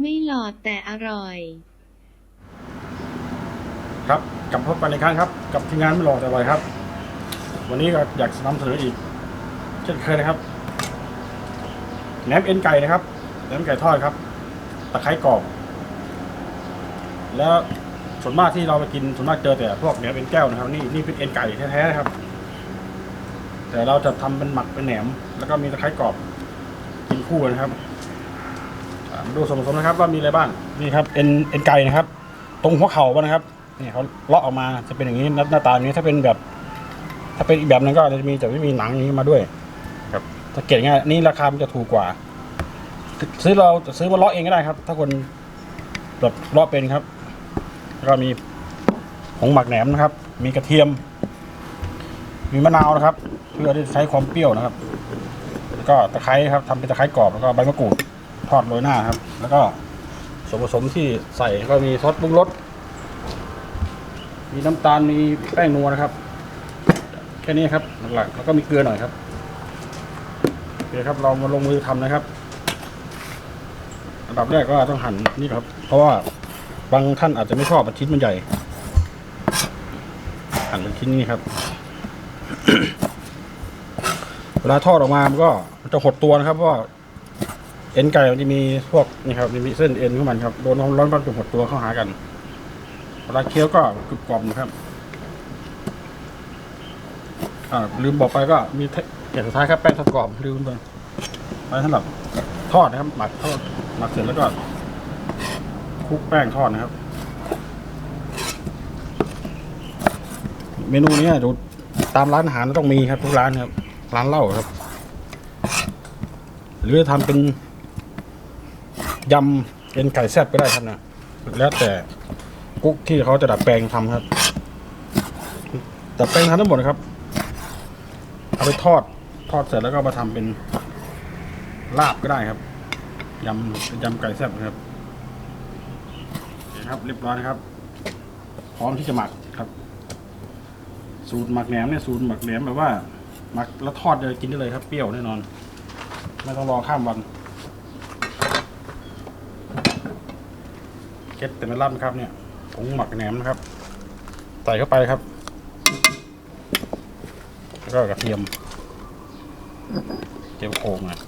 ไม่หลอดแต่อร่อย ครับกลับพบกันอีกครั้งครับ กับทีมงานไม่หลอกแต่อร่อยครับ วันนี้ก็อยากนำเสนออีก เช่นเคยนะครับแหนมเอ็นไก่นะครับแหนมไก่ทอดครับตะไคร้กรอบ แล้วส่วนมากที่เราไปกินส่วนมากเจอแต่พวกแหนมเอ็นแก้วนะครับ นี่นี่เป็นเอ็นไก่แท้ๆนะครับ แต่เราจะทำเป็นหมักเป็นแหนม แล้วก็มีตะไคร้กรอบกินคู่นะครับ ดูส่วนผสมนะครับว่ามีอะไรบ้างนี่ครับเอ็นเอ็นไก่นะครับ ตรงหัวเข่ามันนะครับนี่เขาเลาะออกมาจะเป็นอย่างนี้หน้าหน้าตาอย่างนี้ถ้าเป็นแบบ ถ้าเป็นอีกแบบนึงก็จะมีจะไม่มีหนังอย่างนี้มาด้วย ครับถ้าเก็บง่ายนี่ราคามันจะถูกกว่า ซื้อเราซื้อมาเลาะเองก็ได้ครับ ถ้าคนแบบเลาะเป็นครับ แล้วก็มีผงหมักแหนมนะครับ มีกระเทียม มีมะนาวนะครับ เพื่อที่ใช้ความเปรี้ยวนะครับ แล้วก็ตะไคร้ครับทำเป็นตะไคร้กรอบแล้วก็ใบมะกรูด ทอดโรยหน้าครับ แล้วก็ส่วนผสมที่ใส่ก็มีซอสปรุงรสมีน้ำตาลมีแป้งนัวนะครับ แค่นี้ครับหลักๆแล้วก็มีเกลือหน่อยครับโอเคครับเรามาลงมือทำนะครับอันดับแรกก็ต้องหั่นนี่ครับ เพราะว่าบางท่านอาจจะไม่ชอบชิ้นมันใหญ่ หั่นเป็นชิ้นนี้ครับ เวลาทอดออกมามันก็มันจะหดตัวนะครับเพราะว่า เอ็นไก่มันจะมีพวกนี่ครับมีเส้นเอ็นของมันครับโดนความร้อนมันจะหดตัวเข้าหากันเวลาเคี้ยวก็กรุบกรอบนะครับอ่าลืมบอกไปก็มีเทอย่างสุดท้ายครับแป้งทอดกรอบลืมไปไว้สำหรับทอดนะครับหมักทอดหมักเสร็จแล้วก็คลุกแป้งทอดนะครับ เมนูนี้ดูตามร้านอาหารต้องมีครับทุกร้านครับ ร้านเหล้าครับ หรือทำเป็น ยำเป็นไก่แซ่บก็ได้ครับนะแล้วแต่กุ๊กที่เขาจะดัดแปลงทำครับ ดัดแปลงทำทั้งหมดนะครับ เอาไปทอดทอดเสร็จแล้วก็มาทำเป็นลาบก็ได้ครับยำยำไก่แซ่บครับคครับ เรียบร้อยนะครับ พร้อมที่จะหมักครับ สูตรหมักแหนมเนี่ยสูตรหมักแหนมแบบว่าหมักแล้วทอดเลยกินได้เลยครับเปรี้ยวแน่นอน ไม่ต้องรอข้ามวัน เคล็ดแต่ไม่รับนะครับเนี่ยผงหมักแหนมนะครับ ใส่เข้าไปครับ แล้วก็กระเทียมเจียวโคงนะ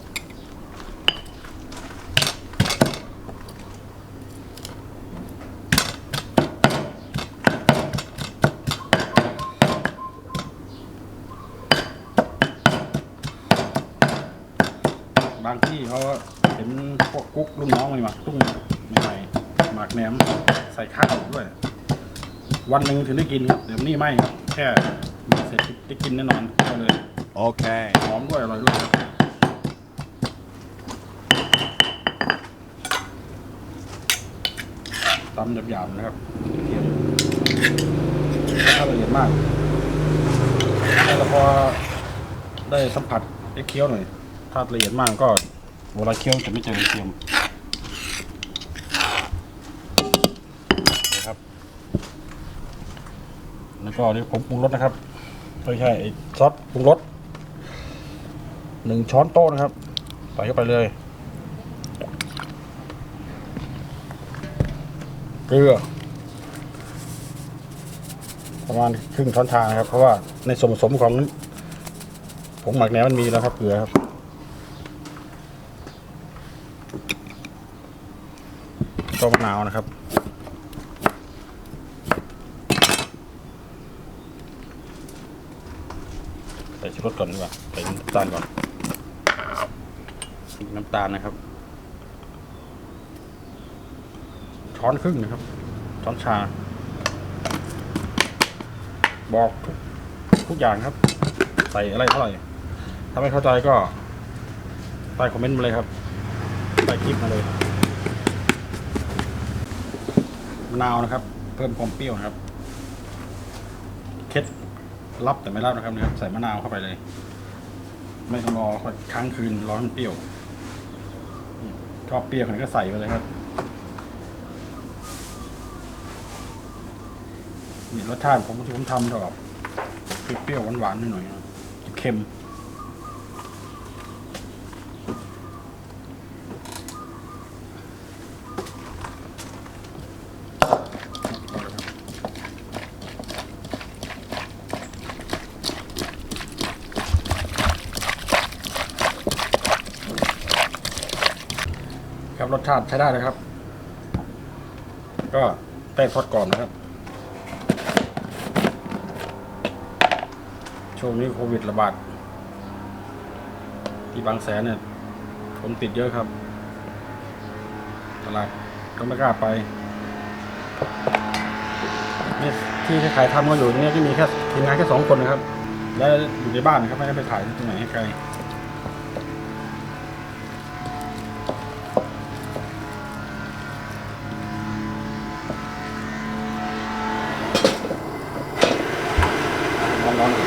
บางที่เขาเห็นพวกกุ๊กลูกน้องมาหมักตุ้งใหม่ ๆหมักแหนมใส่ข้าวด้วย วันหนึ่งถึงได้กินครับเดี๋ยวนี้ไม่ครับแค่เสร็จได้กินแน่นอนก็เลย Okay. หอมด้วยอร่อยด้วยครับตำหยาบๆนะครับเทียมถ้าละเอียดมากแต่พอได้สัมผัสได้เคี้ยวหน่อย ถ้าละเอียดมากก็เวลาเคี้ยวจะไม่เจอเทียมนะครับ แล้วก็นี่ผมปรุงรสนะครับไม่ใช่ไอ้ซอสปรุงรสหนึ่งช้อนโต๊ะนะครับ ใส่เข้าไปเลยเกลือประมาณครึ่งช้อนชานะครับ เพราะว่าในส่วนผสมของผงหมักแหนมมันมีแล้วครับเกลือครับก็มะนาวนะครับ ส่ชูรสก่อนดีกว่าใส่น้ำตาลก่อนน้ำตาลนะครับ ช้อนครึ่งนะครับ ช้อนชา บอกทุกทุกอย่างครับ ใส่อะไรเท่าไหร่ถ้าไม่เข้าใจก็ใต้คอมเมนต์มาเลยครับใต้คลิปมาเลยมะนาวนะครับ เพิ่มความเปรี้ยวนะครับเคล็ด รับแต่ไม่รับนะครับเนะครับใส่มะนาวเข้าไปเลย ไม่ต้องรอค้างคืนรอให้มันเปรี้ยวชอบเปรี้ยวขนาดก็ใส่ไปเลยครับนี่รสชาติผมที่ผมทำเท่ากับเปรี้ยวหวานๆหน่อยๆเค็ม ครับรส ชาติใช้ได้นะครับ ก็แป้งทอดกรอบนะครับ ช่วงนี้โควิดระบาด ที่บางแสนเนี่ยคนติดเยอะครับตลาดก็ไม่กล้าไปนี่ที่ขายทำก็อยู่เนี่ยก็มีแค่ทีมงานแค่สองคนนะครับ และอยู่ในบ้านนะครับไม่ได้ไปถ่ายที่ไหนให้ไกล ร้อนๆ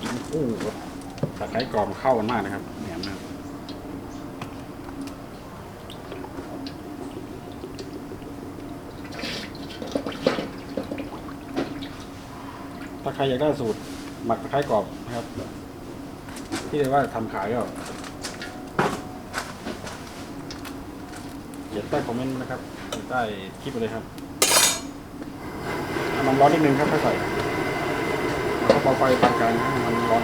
กินคู่กับตะไคร้กรอบเข้ากันมากนะครับแหนมนะ ครับถ้าใครอยากได้สูตร หมักตะไคร้กรอบนะครับ ที่เรียกว่าทำขายก็เขียนใต้คอมเมนต์นะครับใต้คลิปเลยครับมันร้อนนิดนึงครับค่อยใส่แล้วก็เบาไฟปานกลางให้มันร้อน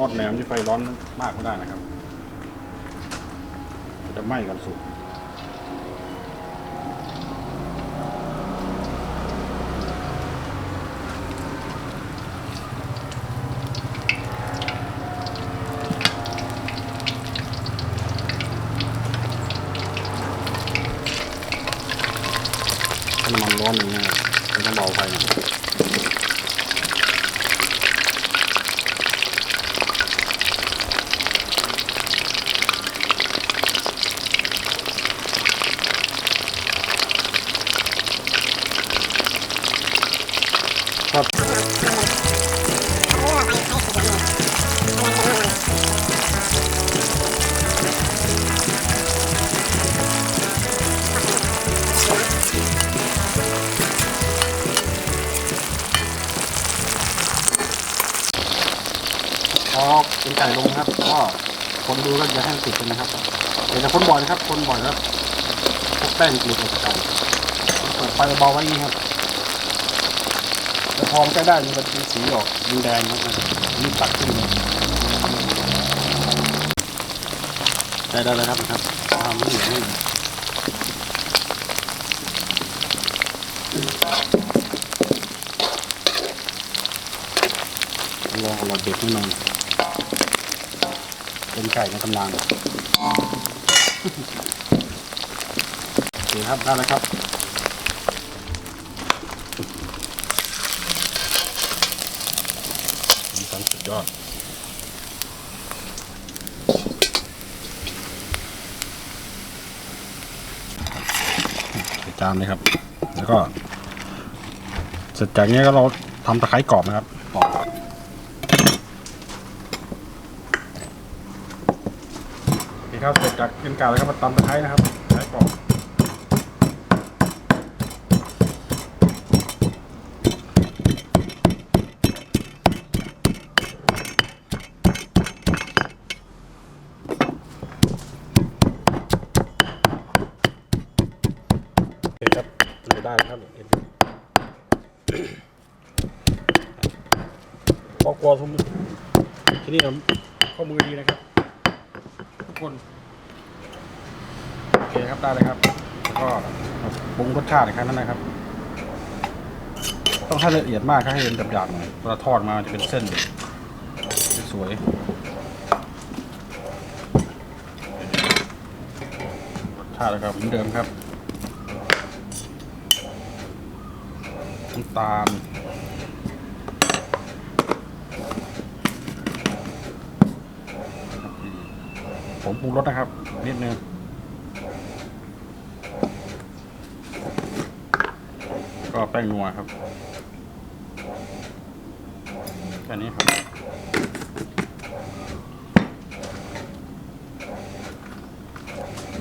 ทอดแหนมที่ไฟร้อนมากไม่ได้นะครับ จะไหม้กันสุกน้ำมันร้อนอย่างเงี้ยต้องเบาไฟ เป็นไก่ลงครับ ก็คนดูก็จะให้ติดกันนะครับเดี๋ยวจะคนบ่อยนะครับคนบ่อยแล้วพวกแป้งหลุดออกจากกันเปิดไฟเบาไว้นี้ครับแต่พอมใกล้ได้มันจะเป็นสีออกแดงๆนะครับนี่ตัดขึ้นเลยได้ได้แล้วครับนะครับทำไม่เหลือไม่เหลือลองเอาเด็กนิดหน่อย เป็นไก่ในตำนานโอเคครับได้แล้วครับมีความสุดยอดจานเลยครับ แล้วก็ เสร็จจากนี้ก็เราทำตะไคร้กรอบนะครับกรอบโอเคครับ เสร็ จากเป็นกาแล้วครับมาตำตะไคร้นะครับตะไคร้กรอบโอเคครับดูได้แล้วครับเห็นครอบครัวทุกที่นี่นะข้อมือดีนะครับ ทุกคน โอเครับได้เลยครับ แล้วก็ปรุงรสชาติอีกครั้งนั้นนะครับ ต้องให้ละเอียดมากครับให้เป็นหยาบๆหน่อยเวลาทอดมาจะเป็นเส้นสวยรสชาตินะครับเหมือนเดิมครับน้ำตาลผมปรุงรสนะครับ นิดนึง ก็แป้งนัวครับแค่นี้ครับ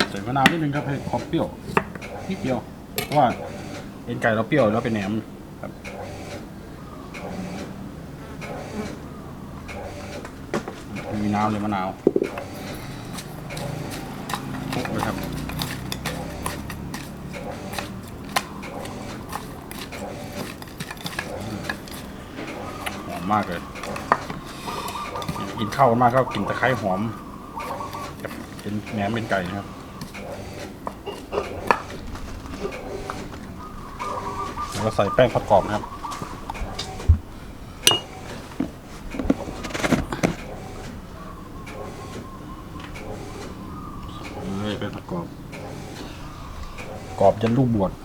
ใส่มะนาวนิดนึงครับให้ความเปรี้ยวนิดเดียวเพราะว่าเอ็นไก่เราเปรี้ยวแล้วเป็นแหนมครับมีน้ำเลยมะนาวคลุกเลยครับหอมมากเลย กินข้าวมากก็กลินตะไคร้หอมกับเป็นแหนมเป็นไก่นะครับแล้วก็ใส่แป้งทอดกรอบนะครับเฮ้ยแป้งทอดกรอบ กรอบจนลูกบวชเ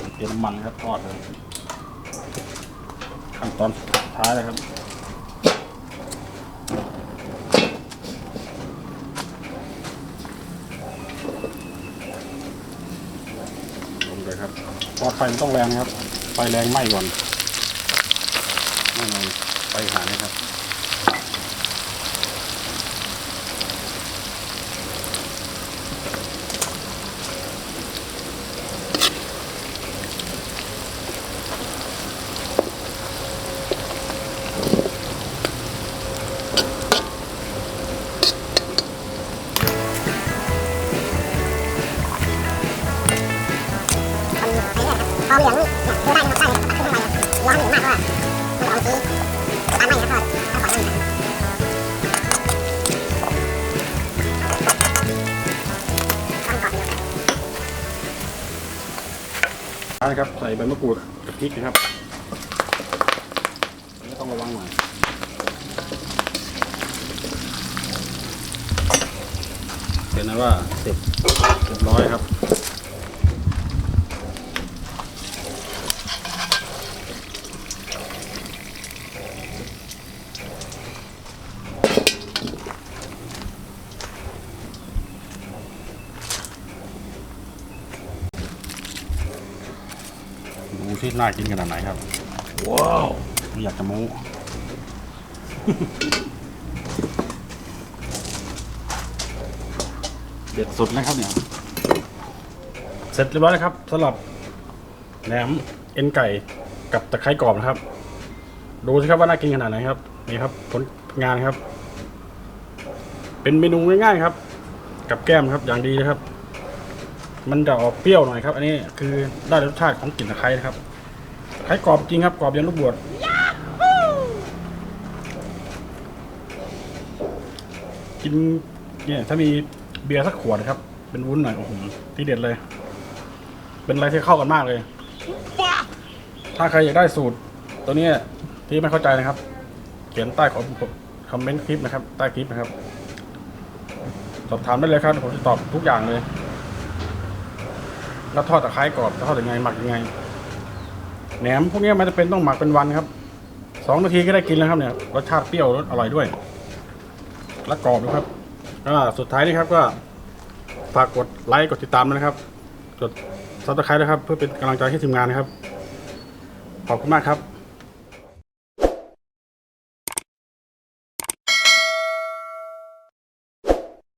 ตรีย มมันครับทอดเลยขั้นตอนสุดท้ายเลยครับลงเลยครับทอดไฟมันต้องแรงครับ ไฟแรงไหม้ก่อนไม่นอนไฟหาเลยครับ ทอเหลืองเนี่ยดูได้นะครับได้เลยตัดขึ้นไมครับร้อนหรืองมากว่ามันจะเอาทีตามไม่ครับทอดทอดก่อนนะครับทอดนะครับใส่ใบมะกรูดกับพริกนะครับอันนี้ต้องระวังหน่อยเป็นนะว่าเสร็จเรียบร้อยครับ ดูที่ น่ากินขนาดไหนครับ ว้าว ไม่อยากจะโม้เด็ดสุดนะครับเนี่ย เสร็จเรียบร้อยแล้วครับสำหรับแหนมเอ็นไก่กับตะไคร้กรอบนะครับ ดูสิครับว่าน่ากินขนาดไหนครับ นี่ครับผลงานครับ เป็นเมนูง่ายๆครับ กับแก้มครับอย่างดีนะครับ มันจะออกเปรี้ยวหน่อยครับ อันนี้คือได้รสชาติของกลิ่นตะไคร้นะครับ ตะไคร้กรอบจริงครับกรอบยันลูกบวชกินเนี่ยถ้ามีเบียร์สักขวดนะครับ เป็นวุ้นหน่อยโอ้โหที่เด็ดเลย เป็นอะไรที่เข้ากันมากเลย ถ้าใครอยากได้สูตร ตัวนี้ที่ไม่เข้าใจนะครับ เขียนใต้ของคอมเมนต์คลิปนะครับ ใต้คลิปนะครับ สอบถามได้เลยครับผมจะตอบทุกอย่างเลย แล้วทอดตะไคร้กรอบทอดยังไงหมักยังไง แหนมพวกนี้มันจะเป็นต้องหมักเป็นวันครับสองนาทีก็ได้กินแล้วครับเนี่ยรสชาติเปรี้ยวรสอร่อยด้วย และกรอบด้วยครับก็สุดท้ายนี่ครับก็ฝากกดไลค์กดติดตามนะครับ กดซับสไครต์นะครับ เพื่อเป็นกำลังใจให้ทีมงานนะครับ ขอบคุณมากครับ